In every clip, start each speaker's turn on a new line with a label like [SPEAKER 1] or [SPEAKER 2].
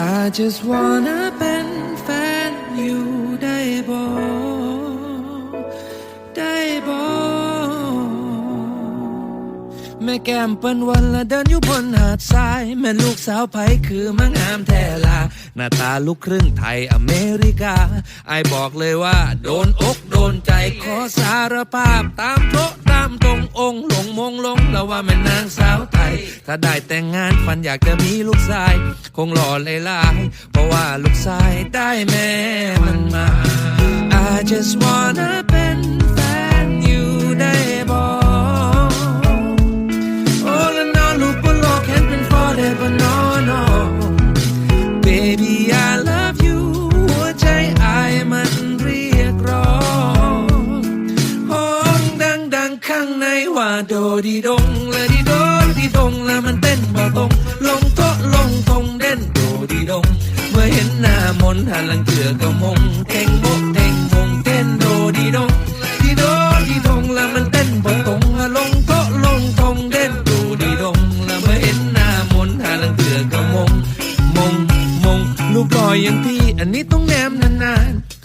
[SPEAKER 1] I just wanna เป็นแฟนอยู่ได้บ่ได้บ่แม่แก้มเปิ้นวันละเดินอยู่บนหาดทราย แม่ลูกสาวไผคือมางงามแท้ลาหน้าตาลูกครึ่งไทยอเมริกาไอบอกเลยว่า โดนอกโดนใจขอสารภาพตามโต๊ะตามตรงองค์หลงมงลงแล้วว่าแม่นางสาวไทย ถ้าได้แต่งงานฝันอยากจะมีลูกชาย คงหล่อเลยลายเพราะว่าลูกชายได้แม่มันมา I just wanna างในว่าโดดีดงและดีโดดีดงและมันเต้นบ่ตรงลงโตลงทงเด่นโดดีดง เมื่อเห็นหน้ามนหันหลังเกือก็มงเท่งโมกเท่งมงเต้นโดดีดงดีโดดีดงและมันเต้นบ่ตรงลงโตลงทงเด่นโดดีดงและเมื่อเห็นหน้ามนหันหลังเกือก็มงมงมงลูกบอยอย่างพี่อันนี้ต้องแนมนาน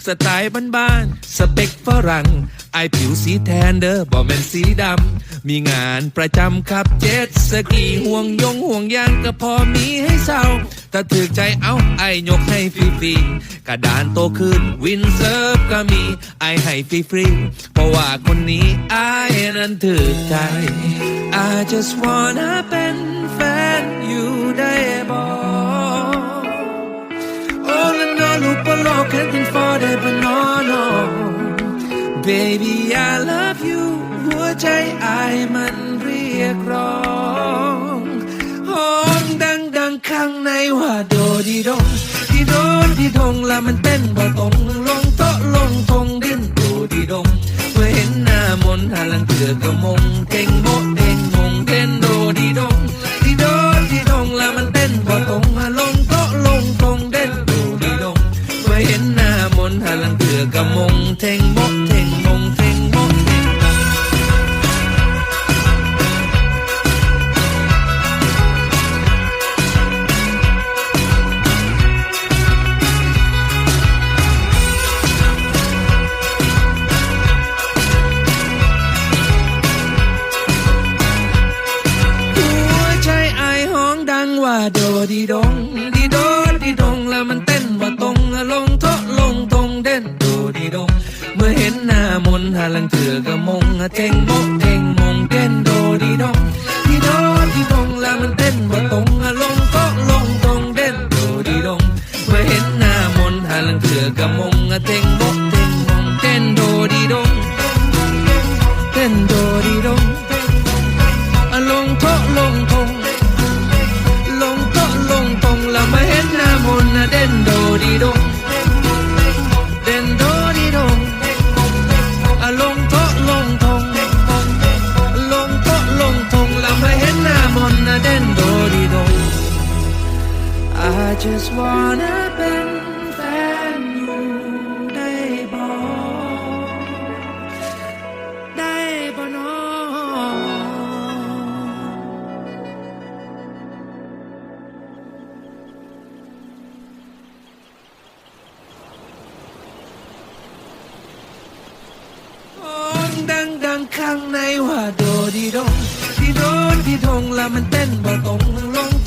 [SPEAKER 1] สไตล์บ้านๆสเปคฝรั่งไอผิวสีแทนเด้อบ่แมนสีดำ มีงานประจำขับเจ็ตสกีห่วงยงห่วงยางก็พอมีให้เศร้าถ้าถือใจเอาไอยกให้ฟรีๆกระดานโตขึ้นวินเซิร์ฟก็มีไอให้ฟรีๆเพราะว่าคนนี้ไอนั้นถือใจ I just wanna เ loop a lock and then for the banana. Baby I love you หัวใจไอมันเรียกร้องห้องดังดังข้างในว่าโดดีดงดีโดดีดงแล้วมันเต้นบ่ตรง หน้ามนต์หาลังเกือก็มงเท่งโมะเท่งมงเท่งโมะเท่งหัวใจไอายห้องดังว่าโดดีดง เด่นโดดีดง เมื่อเห็นหน้ามนหาลังเถือกะมงเจงโมกเจงมงเต้นโดดีดงดีโดดีดงแล้วมัน just wanna เป็นแฟนอยู่ได้บ่ได้บ่น้องห้องดังดังข้างในว่าโดดีดงดีโดนดีดงแล้วมันเต้นบ่ตรง